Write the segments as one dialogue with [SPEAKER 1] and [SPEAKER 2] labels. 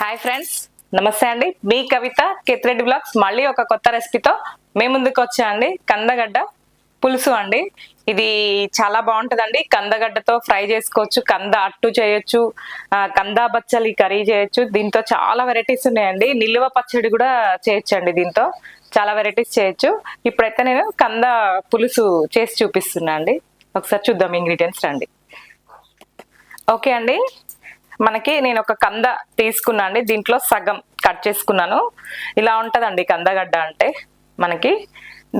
[SPEAKER 1] Hi friends నమస్తే అండి. మీ కవిత Kethireddy blogs మళ్ళీ ఒక కొత్త రెసిపీతో మీ ముందుకు వచ్చా అండి. కందగడ్డ పులుసు అండి. ఇది చాలా బాగుంటుందండి. కందగడ్డతో ఫ్రై చేసుకోవచ్చు కంద అట్టు చేయొచ్చు కంద బచ్చలి కర్రీ చేయొచ్చు. దీంతో చాలా వెరైటీస్ ఉన్నాయండి. నిల్వ పచ్చడి కూడా చేయొచ్చు అండి దీంతో. చాలా వెరైటీస్ చేయొచ్చు. ఇప్పుడైతే నేను కంద పులుసు చేసి చూపిస్తున్నా అండి. ఒకసారి చూద్దాం ఇంగ్రీడియంట్స్ రండి. ఓకే అండి. మనకి నేను ఒక కంద తీసుకున్నా అండి. దీంట్లో సగం కట్ చేసుకున్నాను. ఇలా ఉంటుందండి కందగడ్డ అంటే మనకి.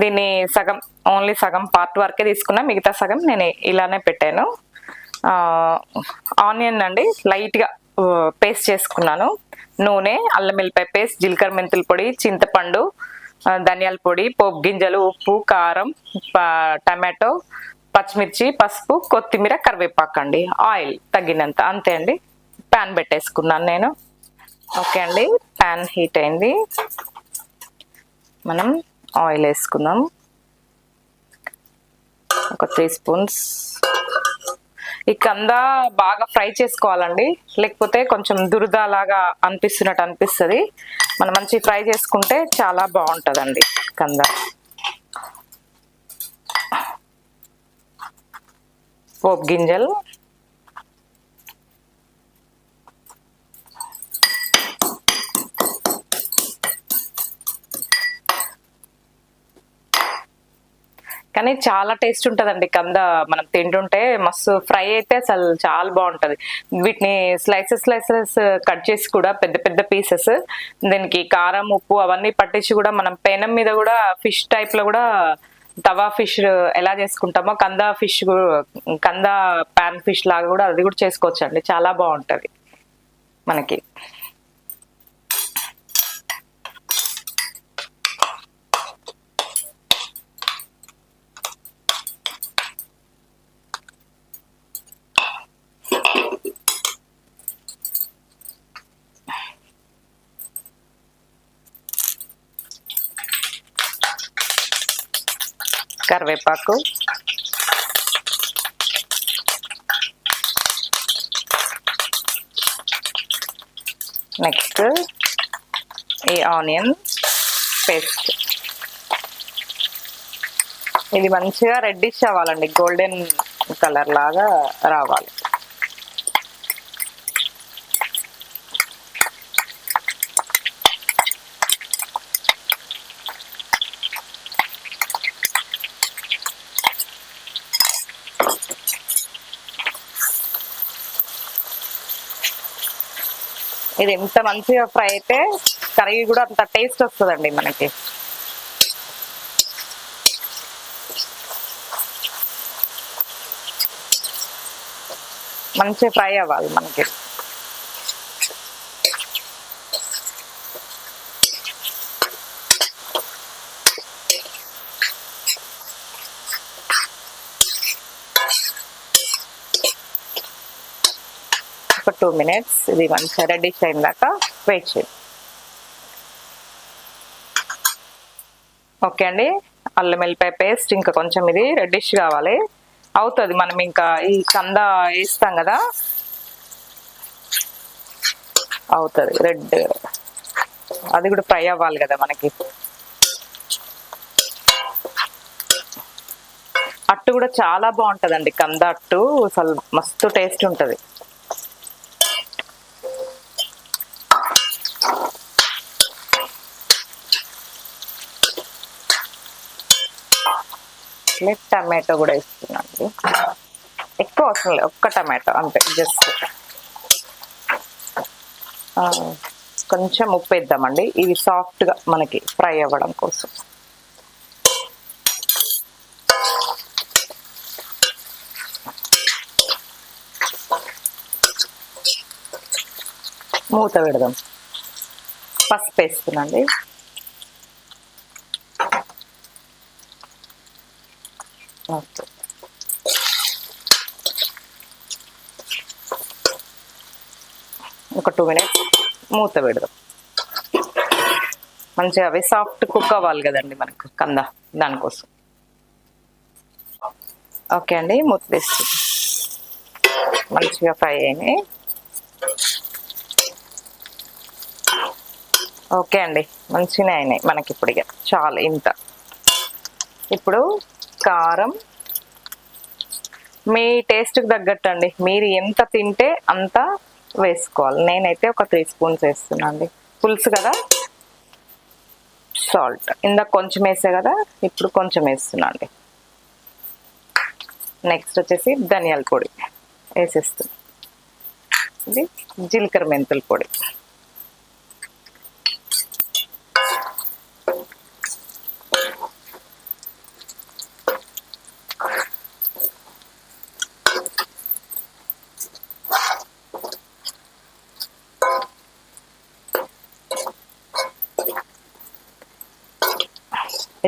[SPEAKER 1] దీన్ని సగం ఓన్లీ సగం పార్ట్ వరకే తీసుకున్నా మిగతా సగం నేను ఇలానే పెట్టాను. ఆనియన్ అండి లైట్గా పేస్ట్ చేసుకున్నాను. నూనె అల్లం వెల్లిపాయ పేస్ట్ జీలకర్ర మెంతుల పొడి చింతపండు ధనియాల పొడి పోపు గింజలు ఉప్పు కారం టమాటో పచ్చిమిర్చి పసుపు కొత్తిమీర కరివేపాకు అండి ఆయిల్ తగినంత అంతే అండి. ప్యాన్ పెట్టేసుకున్నాను నేను. ఓకే అండి ప్యాన్ హీట్ అయింది. మనం ఆయిల్ వేసుకుందాం. ఒక త్రీ స్పూన్స్ ఈ కంద బాగా ఫ్రై చేసుకోవాలండి. లేకపోతే కొంచెం దురదలాగా అనిపిస్తున్నట్టు అనిపిస్తుంది. మనం మంచి ఫ్రై చేసుకుంటే చాలా బాగుంటుందండి కంద. పోపు గింజలు. కానీ చాలా టేస్ట్ ఉంటుందండి. కంద మనం తింటుంటే మస్తు ఫ్రై అయితే అసలు చాలా బాగుంటుంది. వీటిని స్లైసెస్ స్లైసెస్ కట్ చేసి కూడా పెద్ద పెద్ద పీసెస్ దీనికి కారం ఉప్పు అవన్నీ పట్టించి కూడా మనం పెనం మీద కూడా ఫిష్ టైప్లో కూడా తవా ఫిష్ ఎలా చేసుకుంటామో కంద ఫిష్ కంద పాన్ ఫిష్ లాగా కూడా అది కూడా చేసుకోవచ్చు అండి చాలా బాగుంటుంది మనకి. కరివేపాకు. నెక్స్ట్ ఈ ఆనియన్ పేస్ట్. ఇది మంచిగా రెడ్డిష్ అవ్వాలండి గోల్డెన్ కలర్ లాగా రావాలి. ఇది ఎంత మంచిగా ఫ్రై అయితే కర్రీ కూడా అంత టేస్ట్ వస్తుందండి మనకి. మంచి ఫ్రై అవ్వాలి మనకి. ఒక టూ మినిట్స్ ఇది మంచిగా రెడీష్ అయిన దాకా వెయిట్ చేయండి ఓకే అండి. అల్లం వెల్లిపాయ పేస్ట్ ఇంకా కొంచెం ఇది రెడ్డిష్ కావాలి. అవుతుంది మనం ఇంకా ఈ కంద వేస్తాం కదా. అవుతుంది రెడ్ అది కూడా ఫ్రై అవ్వాలి కదా మనకి. అట్టు కూడా చాలా బాగుంటుందండి కంద అట్టు. అసలు మస్తు టేస్ట్ ఉంటుంది. ఇట్లే టమాటో కూడా ఇస్తున్నాను ఎక్కువ అవసరం లేదు ఒక్క టమాటో అంతే జస్ట్ కొంచెం ఉప్పు వేద్దామండి. ఇది సాఫ్ట్గా మనకి ఫ్రై అవ్వడం కోసం. మూత పెడదాం. పసుపు వేస్తున్నాండి ఓకే ఒక టూ మినిట్స్ మూత పెడదాం. మంచిగా అవి సాఫ్ట్ కుక్ అవ్వాలి కదండి మనకు కంద దానికోసం. ఓకే అండి మూత తీస్తుంది మంచిగా ఫ్రై అయినాయి. ఓకే అండి మంచిగా అయినాయి మనకి ఇప్పుడు ఇక. చాలు ఇంత. ఇప్పుడు కారం. మీ టేస్ట్కి తగ్గట్టు అండి. మీరు ఎంత తింటే అంత వేసుకోవాలి. నేనైతే ఒక త్రీ స్పూన్స్ వేస్తున్నాను పులుసు కదా? సాల్ట్. ఇందాక కొంచెం వేసే కదా? ఇప్పుడు కొంచెం వేస్తున్నాను అండి నెక్స్ట్ వచ్చేసి ధనియాల పొడి వేసేస్తుంది ఇది జీలకర్ర మెంతుల పొడి.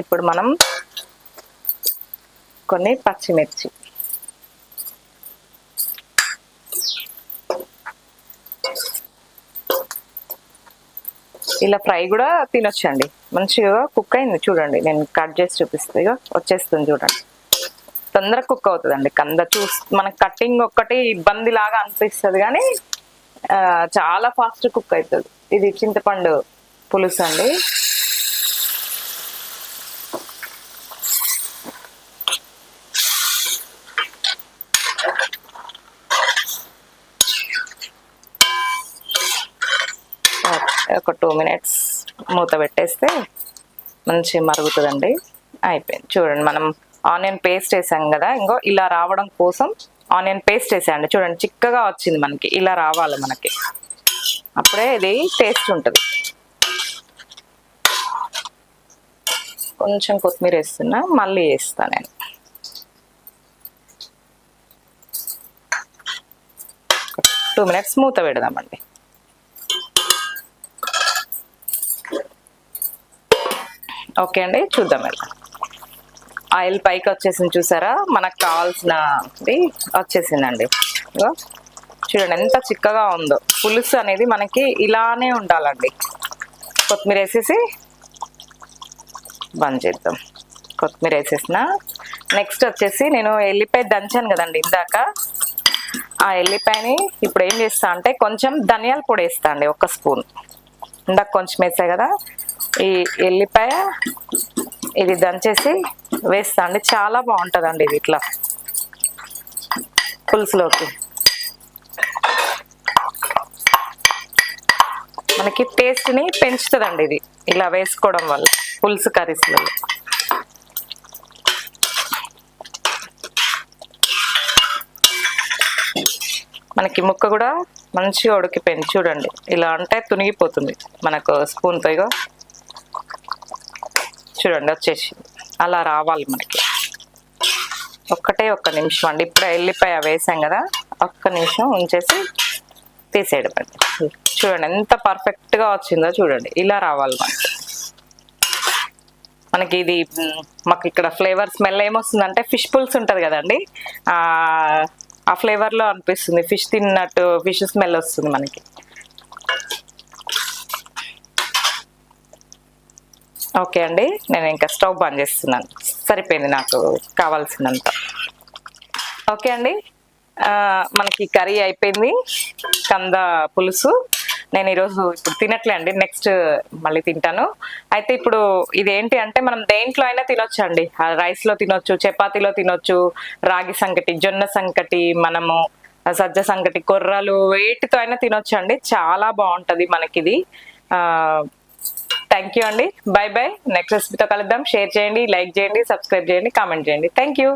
[SPEAKER 1] ఇప్పుడు మనం కొన్ని పచ్చిమిర్చి. ఇలా ఫ్రై కూడా తినొచ్చండి. మంచిగా కుక్ అయింది చూడండి. నేను కట్ చేసి చూపిస్తే. వచ్చేస్తుంది చూడండి. తొందరగా కుక్ అవుతుందండి. కంద చూస్ మనకి కటింగ్ ఒక్కటి ఇబ్బంది లాగా అనిపిస్తుంది కానీ చాలా ఫాస్ట్ కుక్ అవుతుంది. ఇది చింతపండు పులుసు అండి ఒక టూ మినిట్స్ మూత పెట్టేస్తే మంచి మరుగుతుందండి. అయిపోయింది. చూడండి మనం ఆనియన్ పేస్ట్ వేసాం కదా ఇంకో ఇలా రావడం కోసం ఆనియన్ పేస్ట్ వేసేయండి. చూడండి చిక్కగా వచ్చింది మనకి. ఇలా రావాలి మనకి. అప్పుడే ఇది టేస్ట్ ఉంటుంది. కొంచెం కొత్తిమీర వేస్తున్నా మళ్ళీ వేస్తా నేను. టూ మినిట్స్ మూత పెడదామండి. ఓకే అండి చూద్దాం ఎలా. ఆయిల్ పైకి వచ్చేసింది చూసారా? మనకు కావాల్సినది వచ్చేసిందండి. చూడండి ఎంత చిక్కగా ఉందో. పులుసు అనేది మనకి ఇలానే ఉండాలండి. కొత్తిమీర వేసేసి బంద్ చేద్దాం. కొత్తిమీర వేసేసిన. నెక్స్ట్ వచ్చేసి నేను ఎల్లిపాయ దంచాను కదండి ఇందాక. ఆ ఎల్లిపాయని ఇప్పుడు ఏం చేస్తా అంటే కొంచెం ధనియాల పొడి వేస్తా అండి ఒక స్పూన్. ఇందాక కొంచెం వేసా కదా. ఈ ఎల్లిపాయ ఇది దంచేసి వేస్తా. అండి చాలా బాగుంటుందండి ఇది ఇట్లా. పులుసులోకి. మనకి టేస్ట్ని పెంచుతుందండి ఇది. ఇలా వేసుకోవడం వల్ల పులుసు కర్రీస్లో మనకి ముక్క కూడా మంచిగా ఉడికిపోయింది. చూడండి. ఇలా అంటే తునిగిపోతుంది. మనకు స్పూన్తో ఇగో. చూడండి వచ్చేసి అలా రావాలి మనకి. ఒక్కటే ఒక్క నిమిషం అండి. ఇప్పుడే ఎల్లిపాయ వేసాం కదా ఒక్క నిమిషం ఉంచేసి తీసేయడం అండి చూడండి ఎంత పర్ఫెక్ట్గా వచ్చిందో చూడండి. ఇలా రావాలి మనకి. మనకి ఇది మాకు ఇక్కడ ఫ్లేవర్ స్మెల్ ఏమొస్తుందంటే ఫిష్ పుల్స్ ఉంటుంది కదండి. ఆ ఫ్లేవర్లో అనిపిస్తుంది. ఫిష్ తిన్నట్టు ఫిష్ స్మెల్ వస్తుంది మనకి. ఓకే అండి. నేను ఇంకా స్టవ్ బంద్ చేస్తున్నాను. సరిపోయింది నాకు కావాల్సినంత. ఓకే అండి. మనకి కర్రీ అయిపోయింది. కంద పులుసు. నేను ఈరోజు ఇప్పుడు తినట్లే అండి. నెక్స్ట్ మళ్ళీ తింటాను. అయితే ఇప్పుడు ఇదేంటి అంటే మనం దేంట్లో అయినా తినొచ్చు అండి. రైస్లో తినొచ్చు చపాతీలో తినొచ్చు రాగి సంకటి జొన్న సంకటి మనము సజ్జ సంకటి కొర్రలు వేటితో అయినా తినొచ్చు అండి. చాలా బాగుంటుంది మనకిది. థ్యాంక్ యూ అండి. బై బై నెక్స్ట్ రెసిపీతో కలుద్దాం. షేర్ చేయండి లైక్ చేయండి సబ్స్క్రైబ్ చేయండి కామెంట్ చేయండి. Thank you